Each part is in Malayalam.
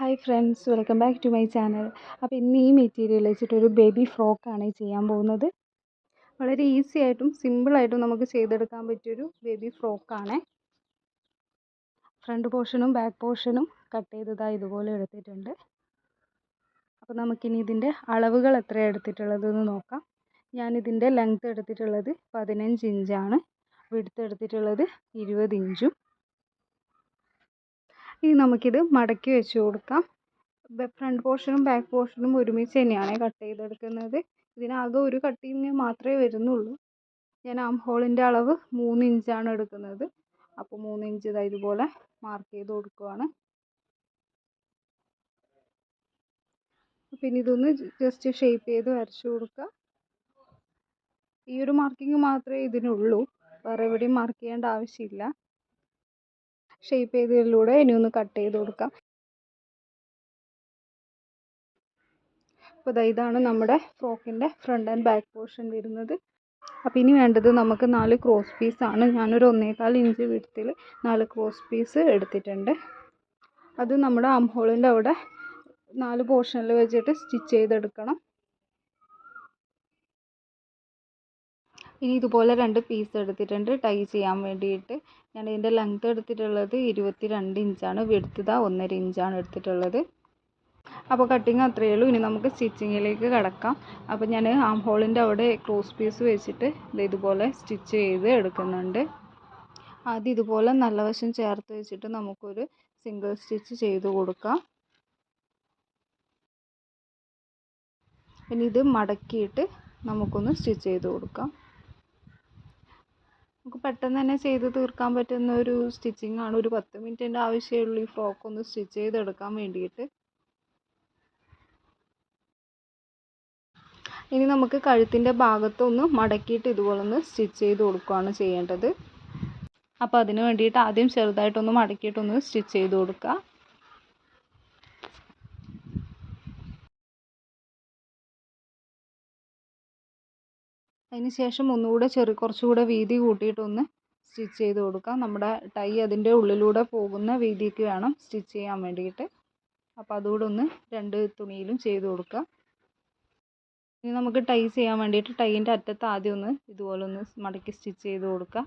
Hi friends welcome back to my channel അപ്പോൾ ഇന്ന് ഈ മെറ്റീരിയൽ വെച്ചിട്ടൊരു ബേബി ഫ്രോക്കാണ് ചെയ്യാൻ പോകുന്നത്. വളരെ ഈസി ആയിട്ടും സിമ്പിളായിട്ടും നമുക്ക് ചെയ്തെടുക്കാൻ പറ്റിയൊരു ബേബി ഫ്രോക്കാണ് ഫ്രണ്ട് പോർഷനും ബാക്ക് പോർഷനും കട്ട് ചെയ്തതായി ഇതുപോലെ എടുത്തിട്ടുണ്ട്. അപ്പോൾ നമുക്കിനി ഇതിന്റെ അളവുകൾ എത്രയാണ് എടുത്തിട്ടുള്ളതെന്ന് നോക്കാം. ഞാനിതിന്റെ ലെങ്ത്ത് എടുത്തിട്ടുള്ളത് പതിനഞ്ച് ഇഞ്ചാണ് വിടുത്ത് എടുത്തിട്ടുള്ളത് ഇരുപത് ഇഞ്ചും ഇനി നമുക്കിത് മടക്കി വെച്ച് കൊടുക്കാം. ഫ്രണ്ട് പോർഷനും ബാക്ക് പോർഷനും ഒരുമിച്ച് തന്നെയാണ് കട്ട് ചെയ്തെടുക്കുന്നത്. ഇതിനാകെ ഒരു കട്ടിങ് മാത്രമേ വരുന്നുള്ളൂ. ഞാൻ ആം ഹോളിന്റെ അളവ് മൂന്ന് ഇഞ്ചാണ് എടുക്കുന്നത്. അപ്പോൾ മൂന്ന് ഇഞ്ച് ഇതാ ഇതുപോലെ മാർക്ക് ചെയ്ത് കൊടുക്കുവാണ്. പിന്നെ ഇതൊന്ന് ജസ്റ്റ് ഷേപ്പ് ചെയ്ത് വരച്ചു കൊടുക്കുക. ഈ ഒരു മാർക്കിങ് മാത്രമേ ഇതിനുള്ളൂ. വേറെ എവിടെയും മാർക്ക് ചെയ്യേണ്ട ആവശ്യമില്ല. ഷേപ്പ് ചെയ്തതിലൂടെ ഇനി ഒന്ന് കട്ട് ചെയ്ത് കൊടുക്കാം. അപ്പോൾ ദാ ഇതാണ് നമ്മുടെ ഫ്രോക്കിന്റെ ഫ്രണ്ട് ആൻഡ് ബാക്ക് പോർഷൻ വരുന്നത്. അപ്പോൾ ഇനി വേണ്ടത് നമുക്ക് നാല് ക്രോസ് പീസാണ് ഞാനൊരു ഒന്നേകാൽ ഇഞ്ച് വിടത്തിൽ നാല് ക്രോസ് പീസ് എടുത്തിട്ടുണ്ട്. അത് നമ്മുടെ ആം അവിടെ നാല് പോർഷനിൽ വെച്ചിട്ട് സ്റ്റിച്ച് ചെയ്തെടുക്കണം. ഇനി ഇതുപോലെ രണ്ട് പീസ് എടുത്തിട്ടുണ്ട്. ടൈ ചെയ്യാൻ വേണ്ടിയിട്ട്. ഞാൻ ഇതിന്റെ ലെങ്ത് എടുത്തിട്ടുള്ളത് ഇരുപത്തി രണ്ട് ഇഞ്ചാണ് വിടുത്തത് ഒന്നര ഇഞ്ചാണ് എടുത്തിട്ടുള്ളത്. അപ്പോൾ കട്ടിങ് അത്രയേ ഉള്ളൂ. ഇനി നമുക്ക് സ്റ്റിച്ചിങ്ങിലേക്ക് കിടക്കാം. അപ്പോൾ ഞാൻ ആം ഹോളിന്റെ അവിടെ ക്രോസ് പീസ് വെച്ചിട്ട് ഇതുപോലെ സ്റ്റിച്ച് ചെയ്ത് എടുക്കുന്നുണ്ട്. ആദ്യം ഇതുപോലെ നല്ല വശം ചേർത്ത് വെച്ചിട്ട് നമുക്കൊരു സിംഗിൾ സ്റ്റിച്ച് ചെയ്ത് കൊടുക്കാം. ഇനി ഇത് മടക്കിയിട്ട് നമുക്കൊന്ന് സ്റ്റിച്ച് ചെയ്ത് കൊടുക്കാം. നമുക്ക് പെട്ടെന്ന് തന്നെ ചെയ്ത് തീർക്കാൻ പറ്റുന്ന ഒരു സ്റ്റിച്ചിങ് ആണ്. ഒരു പത്ത് മിനിറ്റിന്റെ ആവശ്യമേ ഈ ഫ്രോക്ക് ഒന്ന് സ്റ്റിച്ച് ചെയ്തെടുക്കാൻ വേണ്ടിയിട്ട്. ഇനി നമുക്ക് കഴുത്തിന്റെ ഭാഗത്തൊന്ന് മടക്കിയിട്ട് ഇതുപോലെ ഒന്ന് സ്റ്റിച്ച് ചെയ്ത് കൊടുക്കുകയാണ് ചെയ്യേണ്ടത്. അപ്പോൾ അതിന് വേണ്ടിയിട്ട് ആദ്യം ചെറുതായിട്ടൊന്ന് മടക്കിയിട്ടൊന്ന് സ്റ്റിച്ച് ചെയ്ത് കൊടുക്കുക. അതിന് ശേഷം ഒന്നുകൂടെ ചെറിയ കുറച്ചുകൂടെ വീതി കൂട്ടിയിട്ടൊന്ന് സ്റ്റിച്ച് ചെയ്ത് കൊടുക്കാം. നമ്മുടെ ടൈ അതിന്റെ ഉള്ളിലൂടെ പോകുന്ന വീതിക്ക് വേണം സ്റ്റിച്ച് ചെയ്യാൻ വേണ്ടിയിട്ട്. അപ്പോൾ അതുകൂടെ ഒന്ന് രണ്ട് തുണിയിലും ചെയ്ത് കൊടുക്കാം. ഇനി നമുക്ക് ടൈ ചെയ്യാൻ വേണ്ടിയിട്ട് ടൈന്റെ അറ്റത്ത് ആദ്യം ഒന്ന് ഇതുപോലെ ഒന്ന് മടക്കി സ്റ്റിച്ച് ചെയ്ത് കൊടുക്കുക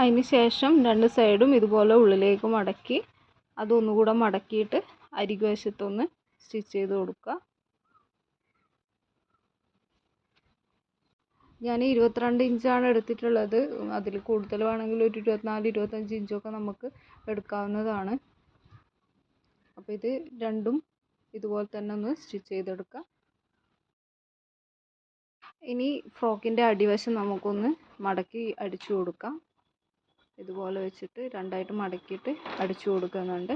അതിന് ശേഷം രണ്ട് സൈഡും ഇതുപോലെ ഉള്ളിലേക്ക് മടക്കി അതൊന്നുകൂടെ മടക്കിയിട്ട് അരികുവശത്തൊന്ന് സ്റ്റിച്ച് ചെയ്ത് കൊടുക്കുക ഞാൻ ഇരുപത്തിരണ്ട് ഇഞ്ചാണ് എടുത്തിട്ടുള്ളത്. അതിൽ കൂടുതൽ വേണമെങ്കിൽ ഒരു ഇരുപത്തിനാല് ഇരുപത്തഞ്ച് ഇഞ്ചൊക്കെ നമുക്ക് എടുക്കാവുന്നതാണ്. അപ്പോൾ ഇത് രണ്ടും ഇതുപോലെ തന്നെ ഒന്ന് സ്റ്റിച്ച് ചെയ്തെടുക്കാം. ഇനി ഫ്രോക്കിന്റെ അടിവശം നമുക്കൊന്ന് മടക്കി അടിച്ചു കൊടുക്കാം. ഇതുപോലെ വെച്ചിട്ട് രണ്ടായിട്ട് മടക്കിയിട്ട് അടിച്ചു കൊടുക്കുന്നുണ്ട്.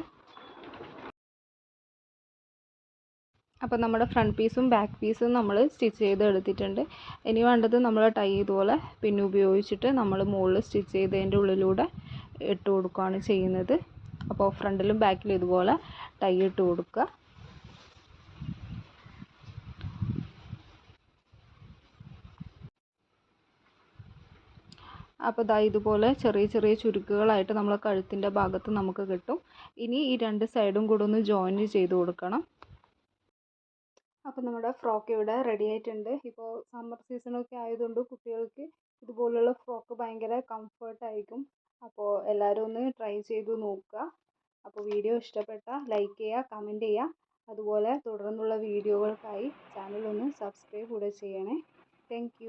അപ്പോൾ നമ്മുടെ ഫ്രണ്ട് പീസും ബാക്ക് പീസും നമ്മൾ സ്റ്റിച്ച് ചെയ്ത് എടുത്തിട്ടുണ്ട്. ഇനി വേണ്ടത് നമ്മൾ ടൈ ഇതുപോലെ പിന്നെ ഉപയോഗിച്ചിട്ട് നമ്മൾ മുകളിൽ സ്റ്റിച്ച് ചെയ്തതിന്റെ ഉള്ളിലൂടെ ഇട്ട് കൊടുക്കുകയാണ് ചെയ്യുന്നത്. അപ്പോൾ ഫ്രണ്ടിലും ബാക്കിലും ഇതുപോലെ ടൈ ഇട്ട് കൊടുക്കുക. അപ്പോൾ ദാ ഇതുപോലെ ചെറിയ ചെറിയ ചുരുക്കുകളായിട്ട് നമ്മൾ കഴുത്തിന്റെ ഭാഗത്ത് നമുക്ക് കിട്ടും. ഇനി ഈ രണ്ട് സൈഡും കൂടെ ഒന്ന് ജോയിൻ ചെയ്ത് കൊടുക്കണം. അപ്പോൾ നമ്മുടെ ഫ്രോക്ക് ഇവിടെ റെഡി ആയിട്ടുണ്ട്. ഇപ്പോൾ സമ്മർ സീസണൊക്കെ ആയതുകൊണ്ട് കുട്ടികൾക്ക് ഇതുപോലുള്ള ഫ്രോക്ക് ഭയങ്കര കംഫർട്ടായിരിക്കും അപ്പോൾ എല്ലാവരും ഒന്ന് ട്രൈ ചെയ്ത് നോക്കുക. അപ്പോൾ വീഡിയോ ഇഷ്ടപ്പെട്ടാൽ ലൈക്ക് ചെയ്യുക കമന്റ് ചെയ്യുക. അതുപോലെ തുടർന്നുള്ള വീഡിയോകൾക്കായി ചാനൽ ഒന്ന് സബ്സ്ക്രൈബ് കൂടെ ചെയ്യണേ. താങ്ക്